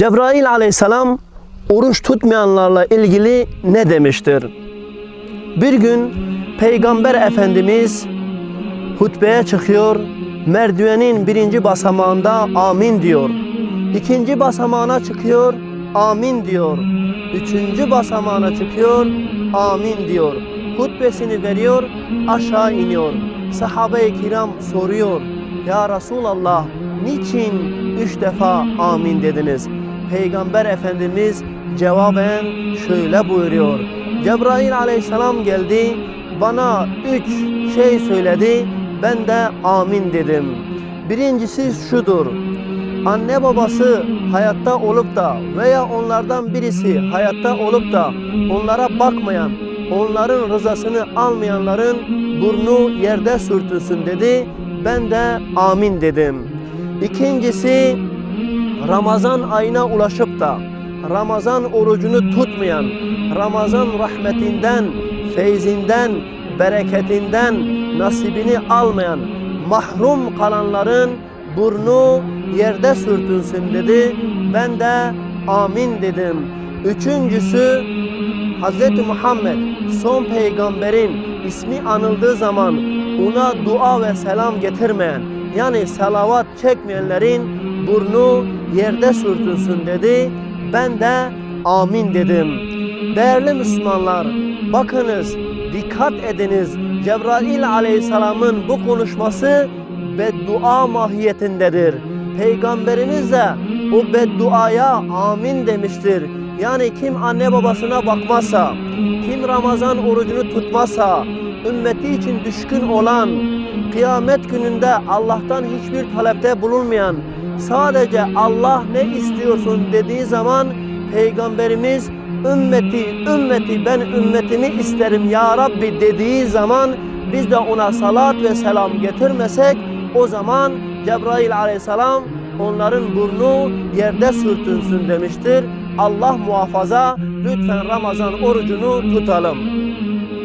Cebrail aleyhisselam oruç tutmayanlarla ilgili ne demiştir? Bir gün Peygamber Efendimiz hutbeye çıkıyor, merdivenin birinci basamağında amin diyor. İkinci basamağına çıkıyor, amin diyor. Üçüncü basamağına çıkıyor, amin diyor. Hutbesini veriyor, aşağı iniyor. Sahabe-i kiram soruyor, Ya Resulallah niçin üç defa amin dediniz? Peygamber Efendimiz cevaben şöyle buyuruyor. Cebrail aleyhisselam geldi, bana üç şey söyledi, ben de amin dedim. Birincisi şudur, anne babası hayatta olup da veya onlardan birisi hayatta olup da onlara bakmayan, onların rızasını almayanların burnu yerde sürtülsün dedi. Ben de amin dedim. İkincisi Ramazan ayına ulaşıp da Ramazan orucunu tutmayan, Ramazan rahmetinden, feyzinden, bereketinden nasibini almayan, mahrum kalanların burnu yerde sürtünsün dedi. Ben de amin dedim. Üçüncüsü Hz. Muhammed son peygamberin ismi anıldığı zaman ona dua ve selam getirmeyen yani salavat çekmeyenlerin burnu yerde sürtünsün dedi. Ben de amin dedim. Değerli Müslümanlar bakınız dikkat ediniz Cebrail aleyhisselamın bu konuşması beddua mahiyetindedir. Peygamberimiz de o bedduaya amin demiştir. Yani kim anne babasına bakmazsa, kim Ramazan orucunu tutmazsa, ümmeti için düşkün olan, kıyamet gününde Allah'tan hiçbir talepte bulunmayan, sadece Allah ne istiyorsun dediği zaman Peygamberimiz ümmeti, ümmeti ben ümmetimi isterim ya Rabbi dediği zaman biz de ona salat ve selam getirmesek o zaman Cebrail aleyhisselam onların burnu yerde sürtünsün demiştir. Allah muhafaza lütfen Ramazan orucunu tutalım.